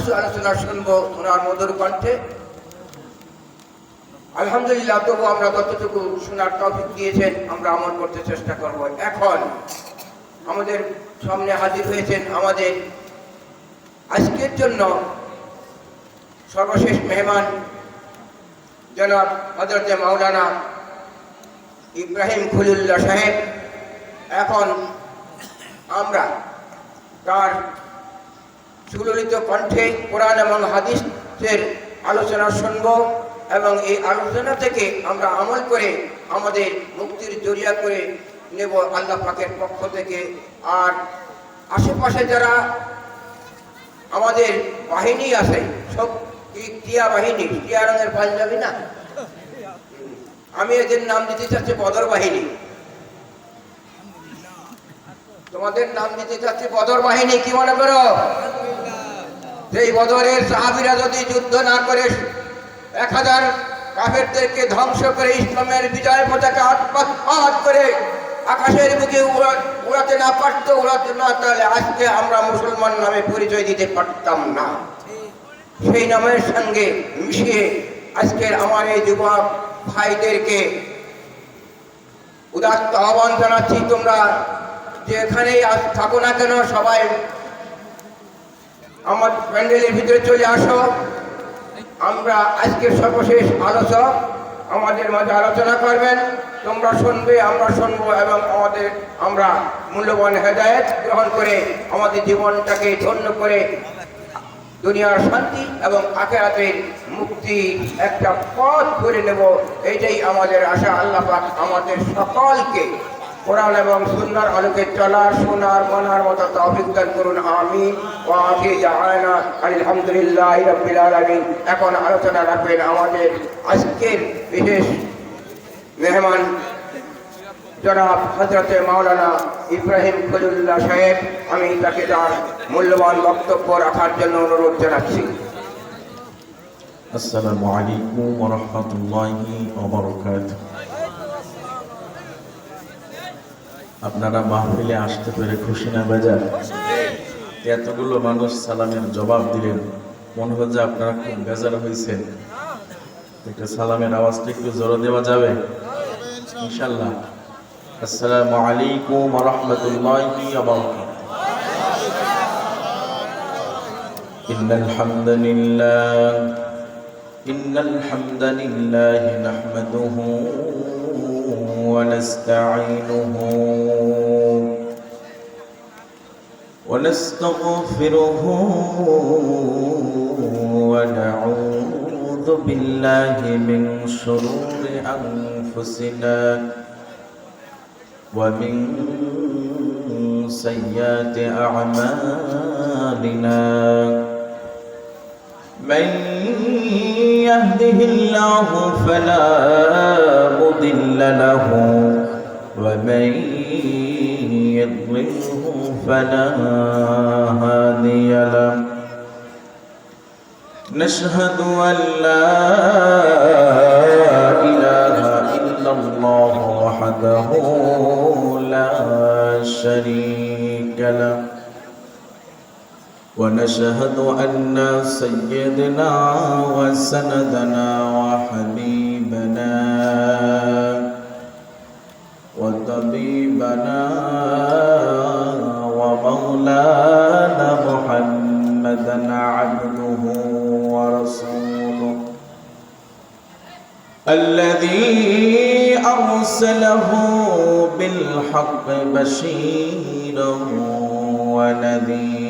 কিছু আলোচনা শুনব ওনার মধুর কণ্ঠে। আলহামদুলিল্লাহ তবু আমরা যতটুকু শোনার টপিক দিয়েছেন, আমরা আমল করতে চেষ্টা করব। এখন আমাদের সামনে হাজির হয়েছেন আমাদের আজকের জন্য সর্বশেষ মেহমান জনাব হজরত মাওলানা ইব্রাহিম খলিল্লা সাহেব। এখন আমরা তার সুললিত কণ্ঠে কোরআন এবং হাদিসের আলোচনা শুনব এবং এই আলোচনা থেকে আমরা আমল করে আমাদের মুক্তির জরিয়া করে নেব আল্লাহ পাকের পক্ষ থেকে। আর আশেপাশে যারা আমাদের বাহিনী আছে, সব কি টিয়া বাহিনী? টিয়া রঙের পাঞ্জাবি না? আমি এদের নাম দিতে চাচ্ছি বদর বাহিনী। তোমাদের নাম দিতে চাচ্ছি বদর বাহিনী, কি মনে করো? সেই বদরের সাহাবিরা যদি যুদ্ধ না করে এক হাজার কাফেরদেরকে ধ্বংস করে ইসলামের বিজয় পতাকা আত্মৎপাত করে আকাশের বুকে উড়া- উড়াতে না পারত, উড়াতে না, তাহলে আজকে আমরা মুসলমান নামে পরিচয় দিতে পারতাম না। সেই নামের সঙ্গে মিশিয়ে আজকের আমার এই যুবক ভাইদেরকে উদাত্ত আহ্বান জানাচ্ছি, তোমরা যেখানেই থাকো না কেন, সবাই আমার প্যান্ডেলের ভিতরে চলে আসো। আমরা আজকের সর্বশেষ আলোচক আমাদের মাঝে আলোচনা করবেন। তোমরা শুনবে, আমরা শুনব এবং আমাদের, আমরা মূল্যবান হেদায়েত গ্রহণ করে আমাদের জীবনটাকে ধন্য করে দুনিয়ার শান্তি এবং আখেরাতের মুক্তি একটা পথ করে নেব। এইটাই আমাদের আশা। আল্লাহ পাক আমাদের সকলকে কোরআন এবং সুন্দর আলোকে চলার, শোনার, মানার মতো দান করুন আমি ও আখি জাহানা আলহামদুলিল্লাহ আলামিন। এখন আলোচনা রাখবেন আমাদের আজকের বিশেষ মেহমান জনাব হজরতে মাওলানা ইব্রাহিম খলিল্লাহ সাহেব। আমি তাকে তার মূল্যবান বক্তব্য রাখার জন্য অনুরোধ জানাচ্ছি। আসসালামু আলাইকুম ওয়া রাহমাতুল্লাহি আপনারা মাহফিলে আসতে পেরে খুশি না বেজার এতগুলো মানুষ সালামের জবাব দিলেন মনে হচ্ছে আপনারা খুব বেজার হয়েছেন একটা সালামের আওয়াজটা একটু জোরে দেওয়া যাবে ইনশাল্লাহ আসসালামু আলাইকুম ওয়া রাহমাতুল্লাহি ওয়া বারাকাতুহু إن الحمد لله إن الحمد لله نحمده ونستعينه ونستغفره ونعوذ بالله من شرور أنفسنا ومن سيئات أعمالنا. من يهده الله فلا مضل له ومن يضلله فلا هادي له. نشهد أن لا إله إلا الله وحده لا شريك له. ونشهد أن سيدنا وسندنا وحبيبنا وطبيبنا ومولانا محمدا عبده ورسوله الذي أرسله بالحق بشيرا ونذيرا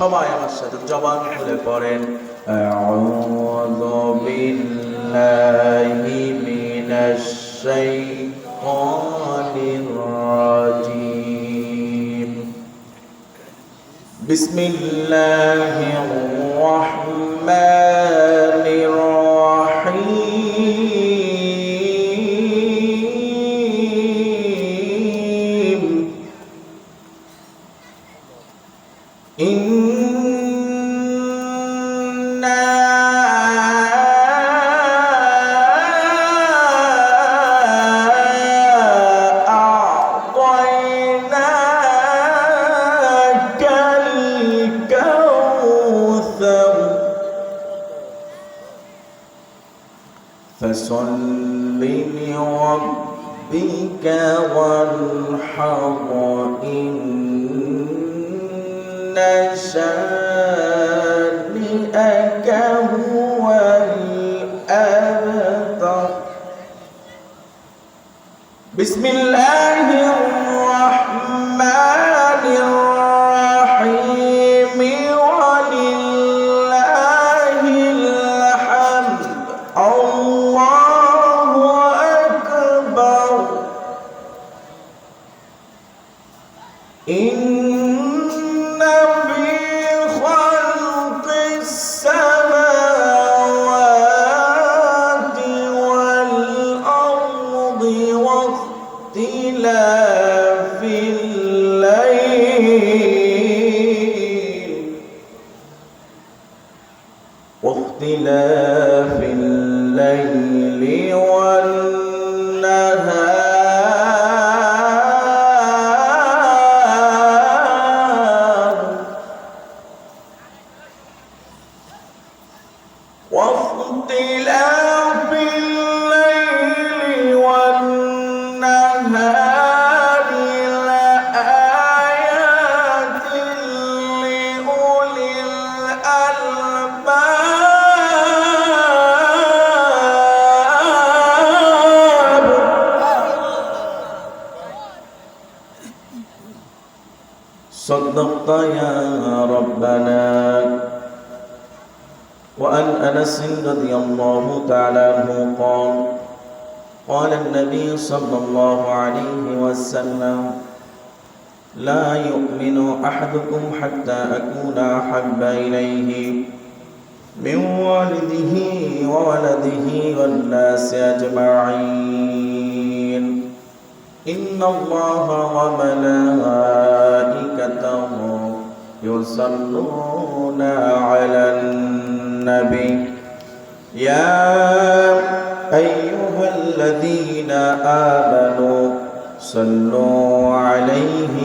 সবাই আমার সাথে জবান খুলে পড়েন আউযু বিল্লাহি মিনাশ শাইতানির রাজিম বিসমিল্লাহির রহমানির فصل لربك وانحر إن شانئك هو الأبتر. بسم الله واختلاف الله عليه وسلم لا يؤمن احدكم حتى اكون احب اليه من والده وولده والناس اجمعين ان الله وملائكته يصلون على النبي يا أيها الذين آمنوا صلوا عليه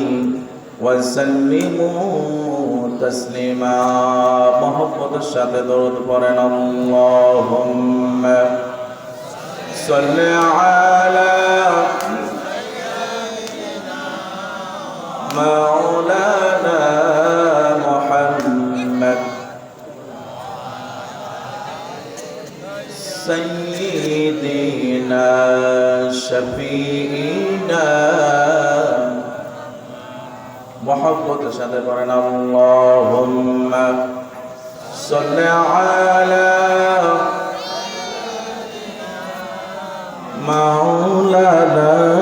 وسلموا تسليما. محبت الشاطئ درود قرن اللهم صل على مولانا سيدنا شفينا محبت সাথে করেন اللهم صل على مولانا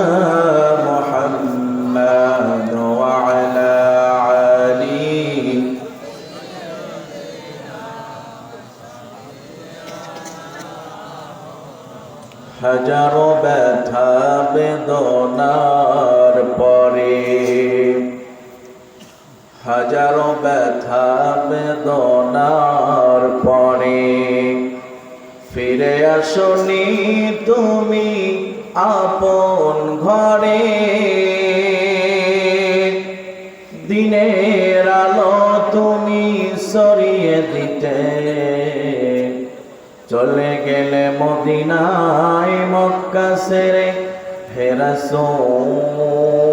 বেদনার পরে। ফিরে আসনি তুমি আপন ঘরে। দিনের আলো তুমি সরিয়ে দিতে। চলে গেলে মদিনায় মক্কা সেরে হেরাসোল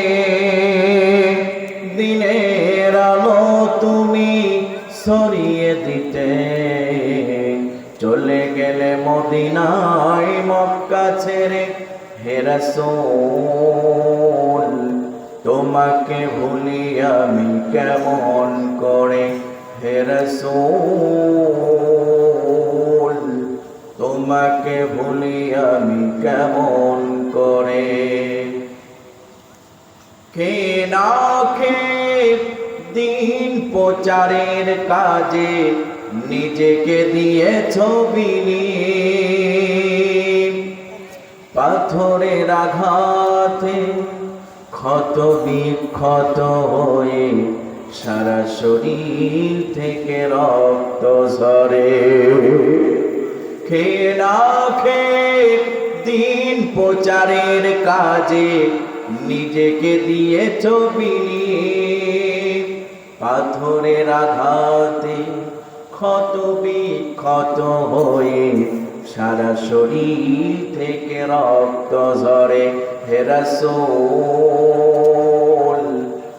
মদিনায় মক্কা ছেড়ে, হে রাসূল, তোমাকে ভুলি আমি কেমন করে? হে রাসূল, তোমাকে ভুলি আমি কেমন করে? কে না খেয়ে দিন প্রচারের কাজে নিজেকে দিয়ে ছবি পাথরের আঘাতে ক্ষত বিক্ষত হয়ে সারা শরীর থেকে রক্ত খেয়ে না খেয়ে দিন প্রচারের কাজে নিজেকে দিয়ে ছবি পাথরের আঘাতে ক্ষত বিক্ষত হয়ে সারা শরীর থেকে রক্ত ঝরে। হেরাসোল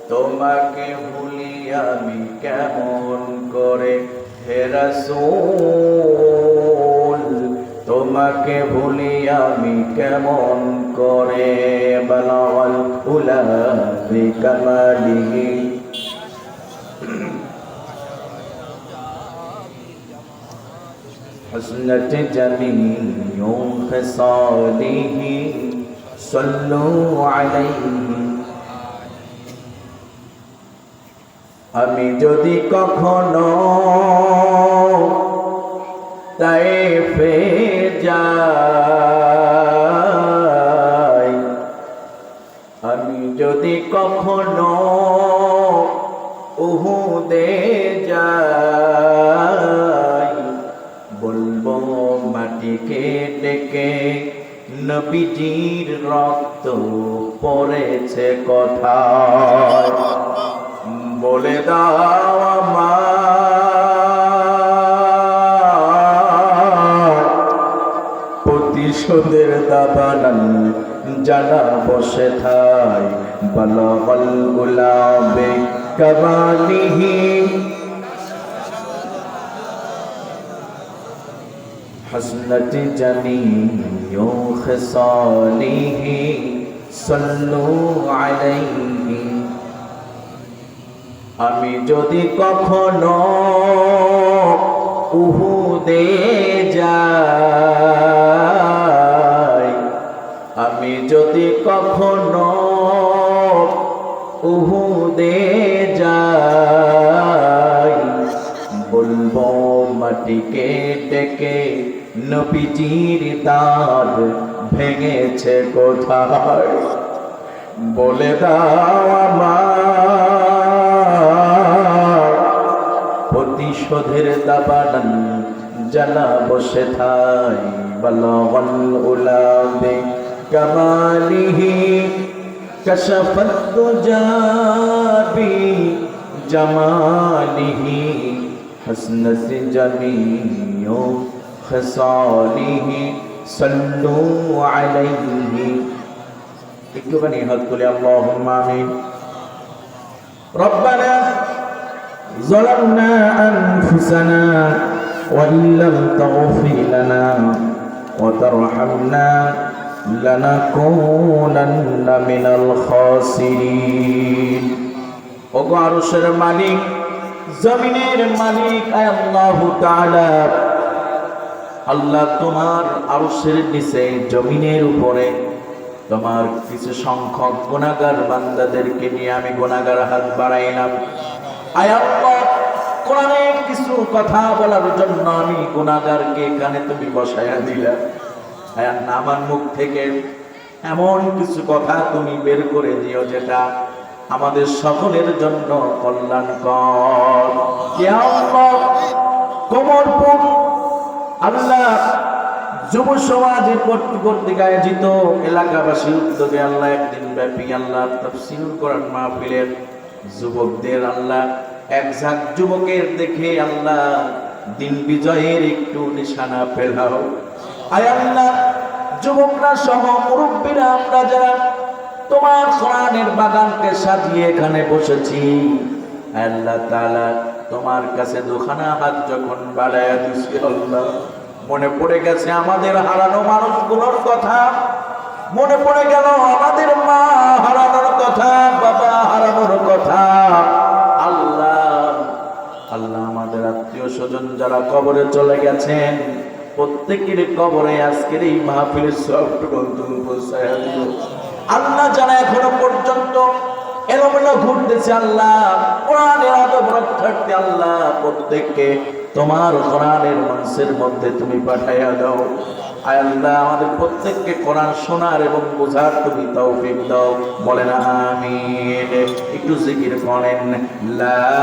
তোমাকে ভুলি আমি কেমন করে? হেরাসোল তোমাকে ভুলি আমি কেমন করে? বলাওয়াল উলা বিকামালিহি حسنت جميع خصاله صلوا عليه আমি যদি কখনো তাই ফে যাই আমি যদি কখনো উহুদে যাই মাটিকে ডেকে নবীজির রক্ত পড়েছে কথা বলে দাও আমার প্রতিশোধের দাবানান জানা বসে থাই। বলবল গুলাবে কবালিহি حسنت جميع خصاله صلوا عليه আমি যদি কখনো উহুদে যাই আমি যদি কখনো উহুদে যাই বলবো মাটিকে ডেকে নবীজির দাঁত ভেঙেছে কোথায় বলে দাও আমার প্রতিশোধের দাবানান জানা বসে থাই বলগল উলাবে কামালিহি কশফত দুজাবি জামালিহি حسنت جميع خصاله صلوا عليه একটুখানি হাত তুলে আল্লাহুম্মা আমিন ربنا ظلمنا أنفسنا وإن لم تغفر لنا وترحمنا لنكونن من الخاسرين ওগো আরশের মালিক জমিনের মালিক আয় আল্লাহ তাআলা আল্লাহ তোমার আরশের নিচে জমিনের উপরে। তোমার কিছু সংখ্যক গুণাগার বান্দাদেরকে নিয়ে আমি গুণাগার হাত বাড়াইলাম। আল্লাহ কিছু কথা বলার জন্য আমি গুণাগারকে কানে তুমি বসায়া দিলা। আয় আমার মুখ থেকে এমন কিছু কথা তুমি বের করে দিও যেটা আমাদের সকলের জন্য কল্যাণকর। আল্লাহ, কোমরপুর আল্লাহ যুব সমাজের কর্তৃক আয়োজিত এলাকাবাসী উদ্যোগে আল্লাহ একদিন ব্যাপী আল্লাহ তফসিল করার মাহফিলের যুবকদের আল্লাহ এক ঝাঁক যুবকের দেখে আল্লাহ দিন বিজয়ের একটু নিশানা ফেলাও আয় আল্লাহ, যুবকরা সহ মুরব্বীরা, আমরা যারা তোমার কোরআনের বাগানকে সাজিয়ে এখানে বসেছি, আল্লাহ তাআলা তোমার কাছে দুখানা হাত যখন বাড়ায়া দিছি আল্লাহ, মনে পড়ে গেছে আমাদের হারানো মানুষগুলোর কথা। মনে পড়ে গেল আমাদের মা হারানোর কথা, বাবা হারানোর কথা। আল্লাহ আল্লাহ আমাদের আত্মীয় স্বজন যারা কবরে চলে গেছেন, প্রত্যেকের কবরে আজকের এই মাহফিলের পৌঁছায় দিও আল্লাহ যারা এখনও পর্যন্ত এলোমেলো ঘুরতেছে আল্লাহ, কোরআনের আদব রক্ষার্থে আল্লাহ প্রত্যেককে তোমার কোরআনের মানুষের মধ্যে তুমি পাঠাইয়া দাও। আয় আল্লাহ, আমাদের প্রত্যেককে কোরআন শোনার এবং বোঝার তুমি দাও। বলেন একটু জিকির করেন লা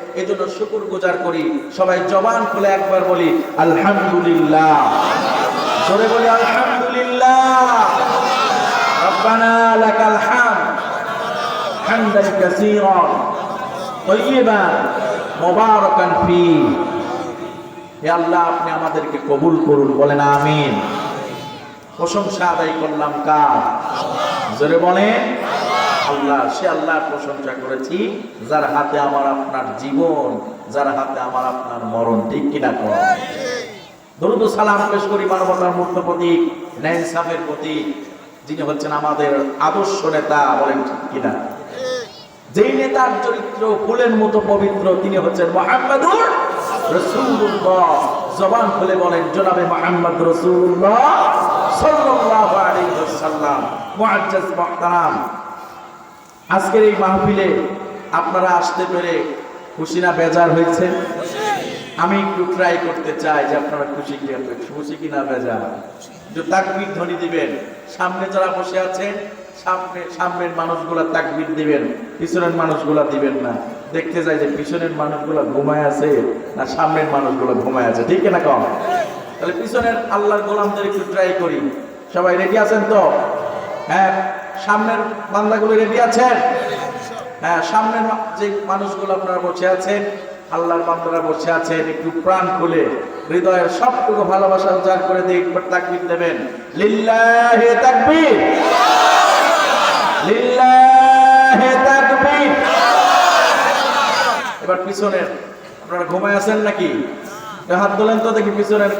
এই জন্য শুকুর গুজার করি। সবাই জবান খুলে একবার বলি, আলহামদুলিল্লাহ। জোরে বলি, আলহামদুলিল্লাহ। ফি। আল্লাহ, আপনি আমাদেরকে কবুল করুন, বলেন আমিন। প্রশংসা আদায় করলাম কার? জোরে আল্লাহ, সে আল্লাহর প্রশংসা করেছি, যার হাতে আমার আপনার জীবন, যার হাতে আমার আপনার মরণ, ঠিক কিনা কর দরুদ সালাম পেশ করি মানবতার প্রতীক, ন্যায় যিনি হচ্ছেন আমাদের আদর্শ নেতা, বলেন ঠিক কিনা? যেই নেতার চরিত্র ফুলের মতো পবিত্র, তিনি হচ্ছেন মোহাম্মদুর রসুল্লাহ জবান খুলে বলেন, জনাবে মোহাম্মদ রসুল্লাহ সাল্লাল্লাহু আলাইহি ওয়াসাল্লাম, মুআজ্জাজ মুহতারাম। আজকের এই মাহফিলে আপনারা আসতে পেরে খুশি না বেজার হয়েছে? আমি একটু ট্রাই করতে চাই যে আপনারা খুশি কি খুশি কি না বেজার। একটু তাকবির ধ্বনি দিবেন। সামনে যারা বসে আছেন, সামনে, সামনের মানুষগুলা তাকবির দিবেন, পিছনের মানুষগুলা দিবেন না। দেখতে যাই যে পিছনের মানুষগুলা ঘুমায় আছে না সামনের মানুষগুলা ঘুমায় আছে। ঠিক না কম? তাহলে পিছনের আল্লাহর গোলামদের একটু ট্রাই করি। সবাই রেডি আছেন তো? হ্যাঁ? সামনের বান্দাগুলো রেডি আছেন? হ্যাঁ সামনের যে মানুষগুলো আপনারা বসে আছেন, আল্লাহর বান্দারা বসে আছেন, একটু প্রাণ খুলে, হৃদয়ের সবটুকু ভালোবাসা উজাড় করে দিয়ে একবার তাকবীর দেবেন। লিল্লাহে তাকবীর। লিল্লাহে তাকবীর। এবার পিছনের, আপনারা ঘুমায় আছেন নাকি? হাত তোলেন তো দেখি পিছনের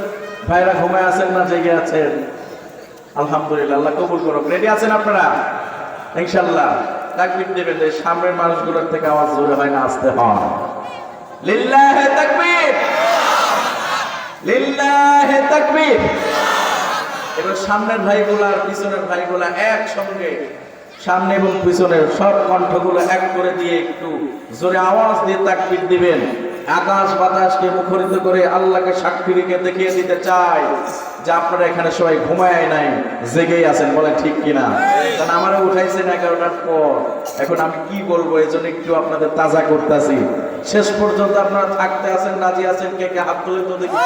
ভাইরা ঘুমায় আছেন না জেগে আছেন? আলহামদুলিল্লাহ, আল্লাহ কবুল করুক। রেডি আছেন আপনারা? ইনশাল্লাহ তাকবীর দেবেন যে সামনের মানুষগুলোর থেকে আওয়াজ জোরে হয় না, আসতে হয় লিল্লাহে তাকবীর! লিল্লাহে তাকবীর! এবার সামনের ভাইগুলা আর পিছনের ভাইগুলা একসঙ্গে, সামনে এবং পিছনের সব কণ্ঠগুলো এক করে দিয়ে একটু জোরে আওয়াজ দিয়ে তাকবীর দিবেন। আকাশ বাতাসকে মুখরিত করে আল্লাহকে সাক্ষী রেখে দেখিয়ে দিতে চাই যে আপনারা এখানে সবাই ঘুমায় নাই, জেগেই আছেন, বলেন ঠিক কিনা? কারণ আমারও উঠাইছেন এগারোটার পর। এখন আমি কি বলব এই জন্য একটু আপনাদের তাজা করতেছি। শেষ পর্যন্ত আপনারা থাকতে আছেন, রাজি আছেন, কে কে হাত তুলে তো দেখি।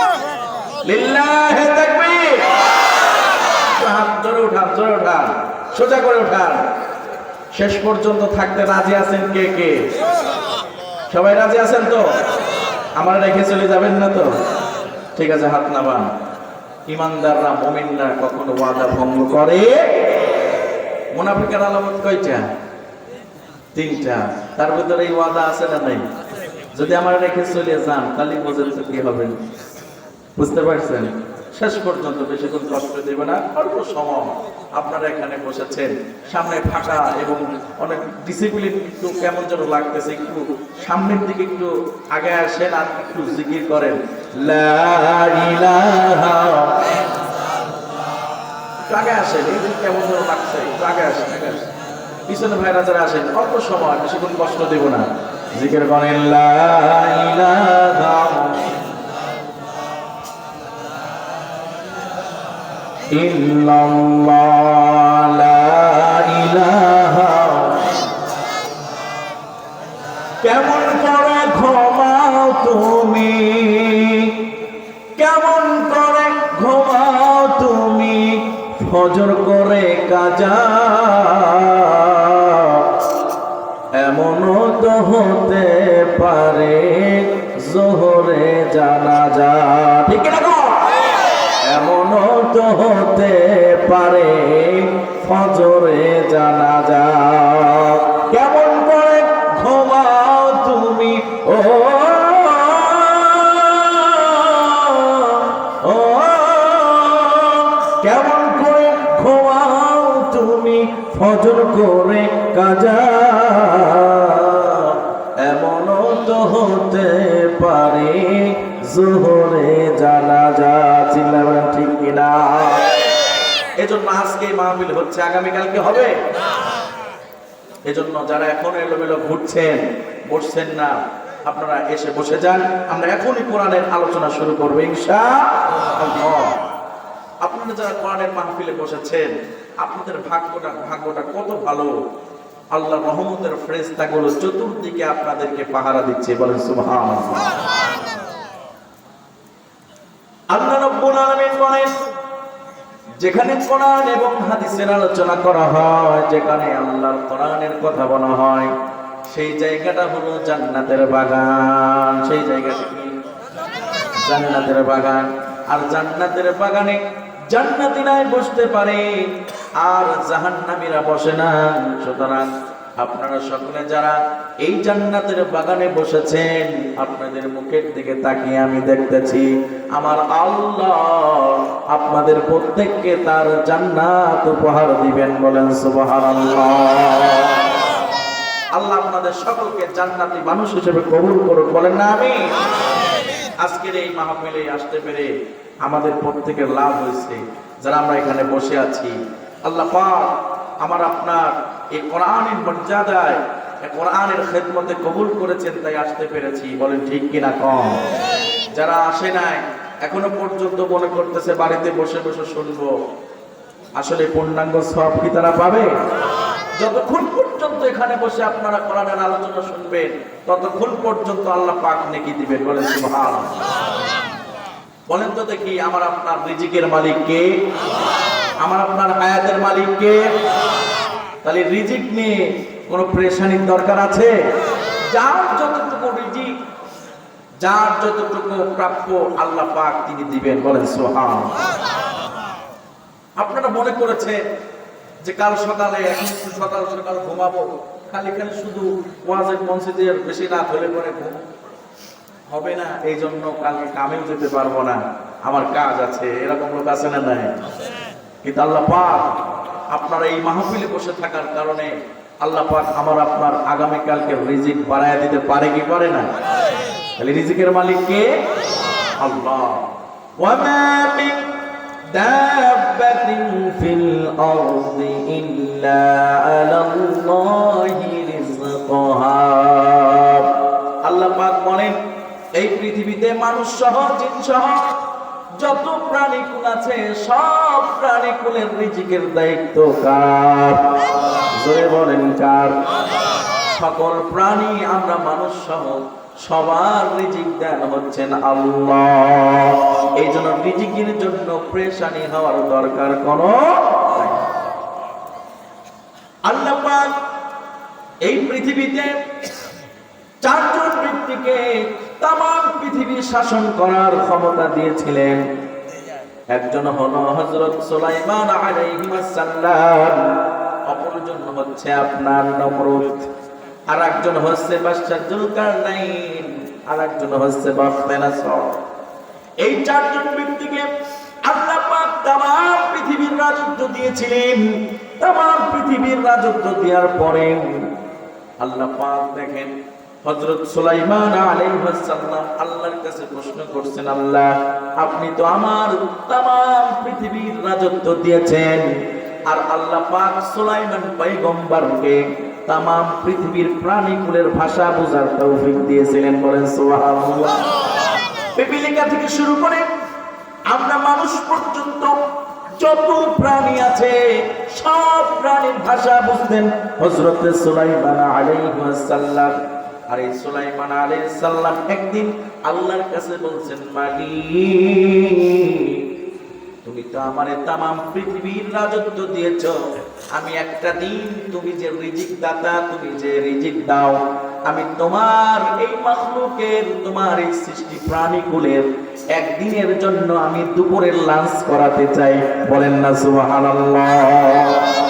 হাত জোরে উঠান জোরে উঠান, সোজা করে উঠান। শেষ পর্যন্ত থাকতে রাজি আছেন কে কে? সবাই রাজি আছেন তো? আমার রেখে চলে যাবেন না তো? ঠিক আছে, হাত নামান। ইমানদাররা, মমিনরা কখনো ওয়াদা ভঙ্গ করে? মুনাফিকের আলামত কয়টা? তিনটা। তার ভিতরে এই ওয়াদা আছে না নাই? যদি আমার রেখে চলে যান, তাহলে বোঝেন তো কি হবে। বুঝতে পারছেন? শেষ পর্যন্ত বেশিক্ষণ কষ্ট দেবে না, অল্প সময় আপনারা এখানে বসেছেন। সামনে ফাঁকা এবং অনেক ডিসিপ্লিন একটু কেমন যেন লাগতেছে, একটু সামনের দিকে একটু আগে আসেন আর একটু জিকির করেন। আগে আসেন, এই কেমন যেন লাগছে আগে আসেন আগে আসেন। পিছনে ভাইরা যারা আসেন, অল্প সময়, বেশিক্ষণ কষ্ট দেব না। জিকির করেন, লা ইলাহা ইল্লাল্লাহ কেমন করে ঘুমাও তুমি? কেমন করে ঘুমাও তুমি? ফজর করে কাজা। এমনও তো হতে পারে জোহরে জানা যা ঠিক এমনও হতে পারে ফজরে জানা যা কেমন করে ঘুমাও তুমি? ও কেমন করে ঘুমাও তুমি? ফজর করে কাজা। এমনও তো হতে পারে, জোহরে জানা যা চিল্লাবেন কিনা এজন্য আজকে মাহফিল হচ্ছে আগামীকালকে হবে। এজন্য যারা এখন এলোমেলো ঘুরছেন, বসছেন না, আপনারা এসে বসে যান। আমরা এখনই কোরআনের আলোচনা শুরু করব ইনশা আপনারা যারা কোরআনের মাহফিলে বসেছেন, আপনাদের ভাগ্যটা ভাগ্যটা কত ভালো। আল্লাহ রহমতের ফ্রেস্তাগুলো চতুর্দিকে আপনাদেরকে পাহারা দিচ্ছে, বলেন সুবহান আল্লাহ রব্বুল আলামিন বলেন যেখানে কোরআন এবং হাদিসের আলোচনা করা হয়, যেখানে আল্লাহর কোরআনের কথা বলা হয়, সেই জায়গাটা হলো জান্নাতের বাগান। সেই জায়গাটা কি? জান্নাতের বাগান। আর জান্নাতের বাগানে জান্নাতিরাই বসতে পারে, আর জাহান্নামীরা বসে না। সুতরাং আপনারা সকলে যারা এই জান্নাতের বাগানে বসেছেন, আপনাদের মুখের দিকে তাকিয়ে আমি দেখতেছি, আমার আল্লাহ আপনাদের প্রত্যেককে তার জান্নাত উপহার দিবেন বলেন আল্লাহ আপনাদের সকলকে জান্নাতি মানুষ হিসেবে কবুল করুন বলেন না আমি আজকের এই মাহফিলে আসতে পেরে আমাদের প্রত্যেকের লাভ হয়েছে। যারা আমরা এখানে বসে আছি, আল্লাহ পাক আমার আপনার এই কোরআনের মর্যাদায় কোরআনের খেদমতে কবুল করেছেন তাই আসতে পেরেছি। বলেন ঠিক কিনা কম? যারা আসে নাই, এখনও পর্যন্ত মনে করতেছে বাড়িতে বসে বসে শুনব। আসলে পূর্ণাঙ্গ সব কি তারা পাবে? যতক্ষণ পর্যন্ত এখানে বসে আপনারা কোরআনের আলোচনা শুনবেন, ততক্ষণ পর্যন্ত আল্লাহ পাক নেকি দিবেন। বলেন সুবহান বলেন তো দেখি, আমার আপনার রিজিকের মালিক কে? আমার আপনার হায়াতের মালিক কে? তাহলে রিজিক নিয়ে কোনো প্রেশানির দরকার আছে? যার যতটুকু রিজিক, যার যতটুকু প্রাপ্য আল্লাহ পাক তিনি দিবেন, বলেন সুবহান আপনারা মনে করেছেন যে কাল সকালে সকাল সকাল ঘুমাবো, খালি খালি শুধু ওয়াজের মসজিদের বেশি রাত হলে পরে ঘুম। হবে না এই জন্য কালকে কামেও যেতে পারব না। আমার কাজ আছে, এরকম লোক আছে না নাই? কিন্তু আল্লাহ পাক আপনারা এই মাহফিলে বসে থাকার কারণে আল্লাহ পাক আমার আপনার আগামীকালকে রিজিক বাড়ায় দিতে পারে কি পারে না তাহলে রিজিকের মালিক কে আল্লাহ ওয়ামা মিন دابة في الأرض إلا على الله رزقها আল্লাহ পাক বলেন এই পৃথিবীতে মানুষ সহ জিন সহ যত প্রাণীকুল আছে, সব প্রাণীকুলের রিজিকের দায়িত্ব কার? জোরে বলেন কার? সকল প্রাণী আমরা মানুষ সহ সবার রিজিক দেন হচ্ছেন আল্লাহ। এই জন্য রিজিকের জন্য প্রেশানি হওয়ার দরকার কোন আল্লাহ পাক এই পৃথিবীতে চারজন ব্যক্তিকে তাম পৃথিবী শাসন করার ক্ষমতা দিয়েছিলেন। একজন হলো হজরত সুলাইমান আলাইহিস সালাম অপরজন হচ্ছে আপনার নমরুদ। আর একজন হচ্ছে বাদশা জুলকারনাইন আর একজন হচ্ছে বাখতানাসর এই চারজন ব্যক্তিকে আল্লাহ পাক তামাম পৃথিবীর রাজত্ব দিয়েছিলেন। তামাম পৃথিবীর রাজত্ব দেওয়ার পরে আল্লাহ দেখেন হযরত সুলাইমান আলাইহিস সালাম আল্লাহর কাছে প্রশ্ন করছেন, আল্লাহ, আপনি তো আমার তামাম পৃথিবীর রাজত্ব দিয়েছেন, আর আল্লাহ পাক সুলাইমান পয়গম্বরকে তামাম পৃথিবীর প্রাণীকুলের ভাষা বোঝার তৌফিক দিয়েছিলেন, বলেন সুবহানাল্লাহ। পিপিলিকা থেকে শুরু করে আমরা মানুষ পর্যন্ত যত প্রাণী আছে, সব প্রাণীর ভাষা বুঝতেন হজরত সুলাইমান আলাইহিস সালাম। আর এই সুলাইমান একদিন আল্লাহর কাছে বলছেন তুমি তো আমারে পৃথিবীর রাজত্ব আমি একটা দিন তুমি যে রিজিক দাতা, তুমি যে রিজিক দাও। আমি তোমার এই মাখলুকের, তোমার এই সৃষ্টি প্রাণীকুলের একদিনের জন্য আমি দুপুরের লাঞ্চ করাতে চাই। বলেন না, সুবহানাল্লাহ।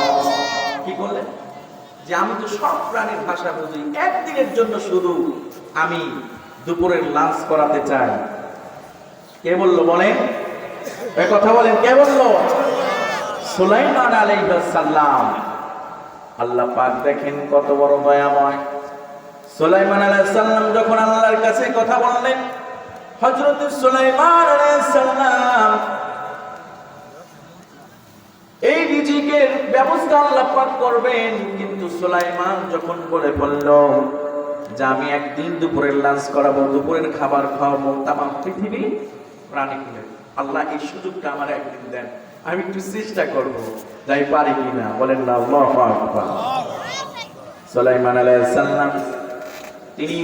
যে আমি তো সব প্রাণীর ভাষা বুঝি, একদিনের জন্য শুধু আমি দুপুরের লাঞ্চ করাতে চাই। কে বলল বলেন? কথা বলেন, কে বলল? সুলাইমান আলাইহিস সালাম। আল্লাহ পাক দেখেন কত বড় দয়াময়। সুলাইমান আলাইহিস সালাম যখন আল্লাহর কাছে কথা বললেন, হযরত সুলাইমান আলাইহিস সালাম এই রিজিকের ব্যবস্থা আল্লাহ পাক করবেন। কিন্তু সুলাইমান যখন বলে বলল, যে আমি একদিন দুপুরের লাঞ্চ করাবো, দুপুরের খাবার খাওয়াবো, তামাম পৃথিবী প্রাণী খুলে আল্লাহ এই সুযোগটা আমার একদিন দেন, আমি একটু চেষ্টা করব, যাই পারি কিনা। বলেন না সুলাইমান আলাইহিস সালাম, তিনি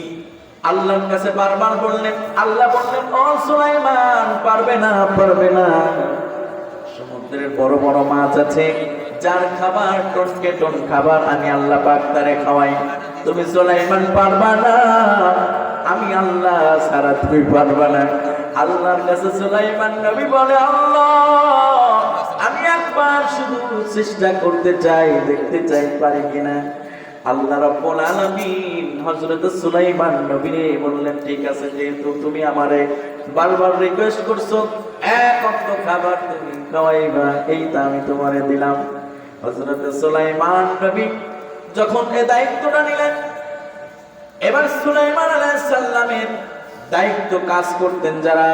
আল্লাহর কাছে বারবার বললেন, আল্লাহ বললেন, ও সুলাইমান, পারবে না পারবে না। সমুদ্রের বড় বড় মাছ আছে যার খাবার টনকে টন খাবার আমি আল্লাহ পাক তারে খাওয়াই। তুমি সুলাইমান পারবা না, আমি আল্লাহ সারা তুমি পারবা না। আল্লাহর কাছে সুলাইমান নবী বলে, আল্লাহ, আমি একবার শুধু চেষ্টা করতে চাই, দেখতে চাই, পারি কিনা? আল্লাহ রাব্বুল আলামিন হযরত সুলাইমান নবীরে বললেন, ঠিক আছে, যেহেতু তুমি আমারে বারবার রিকোয়েস্ট করছ, এক অক্ত খাবার তুমি খাওয়াইবা, এইটা আমি তোমারে দিলাম। হযরত সুলাইমান নবী যখন এই দায়িত্বটা নিলেন, এবার সুলাইমান আলাইহিস সালামের দায়িত্ব কাজ করতেন যারা?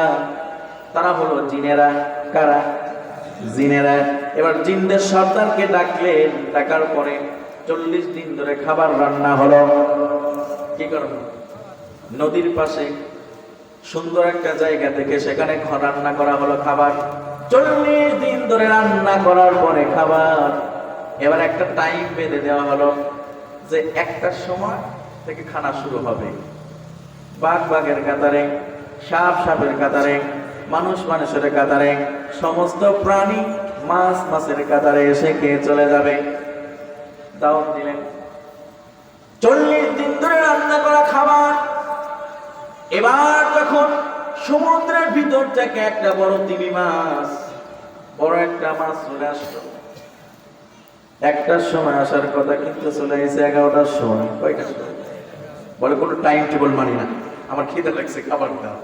তারা হলো জিনেরা। কারা? জিনেরা। এবার জিনদের সর্দারকে ডাকলেন ডাকার পরে চল্লিশ দিন ধরে খাবার রান্না হলো। কি করব? নদীর পাশে সুন্দর একটা জায়গা থেকে সেখানে রান্না করা হলো খাবার। চল্লিশ দিন ধরে রান্না করার পরে খাবার এবার একটা টাইম বেঁধে দেওয়া হলো যে একটার সময় থেকে খানা শুরু হবে। বাঘ বাঘের কাতারে, সাপ সাপের কাতারে, মানুষ মানুষের কাতারে, সমস্ত প্রাণী মাছ মাছের কাতারে এসে খেয়ে চলে যাবে। দাওয়াত দিলেন। চল্লিশ দিন ধরে রান্না করা খাবার। এবার যখন সমুদ্রের ভিতর থেকে একটা বড় তিমি মাছ, বড় একটা মাছ চলে আসলো। একটার সময় আসার কথা কিন্তু চলে গেছে এগারোটার সময়। সময় বলে কোনো টাইম টেবল মানি না। আমার খিদে লাগছে, খাবার দাও।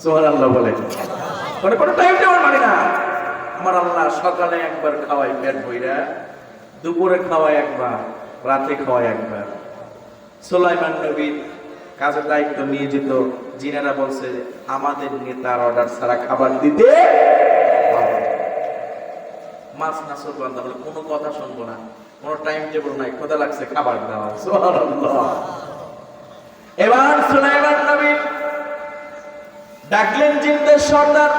সোহার আল্লাহ বলে। বলে কোনো টাইম টেবল মানি না। আমার আল্লাহ সকালে একবার খাওয়াই পেট বইরা দুপুরে খাওয়াই একবার, রাতে খাওয়াই একবার। সোলাইমান নবীর কাজের দায়িত্ব নিয়ে যেত জিনেরা বলছে, আমাদের নেতার অর্ডার ছাড়া খাবার দিতে। মাছ না সরবান্দা বলে কোনো কথা শুনব না। কোনো টাইম টেবল নাই খোদা লাগছে, খাবার দেওয়া এবার সুলাইমান নবী ডাকলেন জিনদের সর্দার।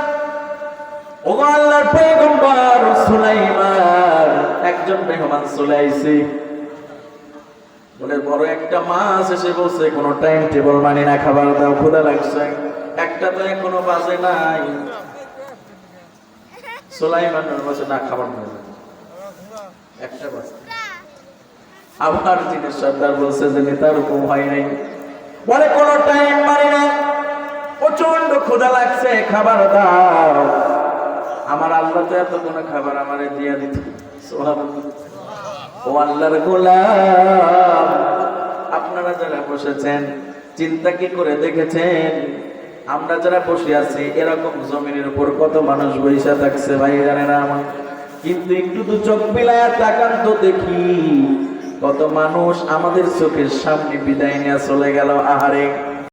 আল্লাহর পয়গম্বর সুলাইমান, একজন মেহমান চলে আইছে। বলে, বড় একটা মাছ এসে বলছে, কোনো টাইম টেবল মানে না, খাবার দাও, ক্ষুধা লাগছে। একটা তো এখনও বাজে নাই। সুলাইমান বলছে, না, খাবার না একটা বাজে আবার জিনিস সর্দার বলছে যে নেতার হুকুম হয় নাই। বলে, কোনো টাইম মারি না প্রচণ্ড ক্ষুধা লাগছে, খাবার দাও। আমার আল্লাহ তো এত কোনো খাবার আমারে দিয়ে দিত। ও আল্লাহর গোলাম। আপনারা যারা বসেছেন, চিন্তা কি করে দেখেছেন? আমরা যারা বসে আছি, এরকম জমিনের উপর কত মানুষ বৈশা থাকছে ভাই জানে না আমার। কিন্তু একটু তো চোখ মিলায় তাকান তো দেখি, কত মানুষ আমাদের চোখের সামনে বিদায় নিয়ে চলে গেল। আহারে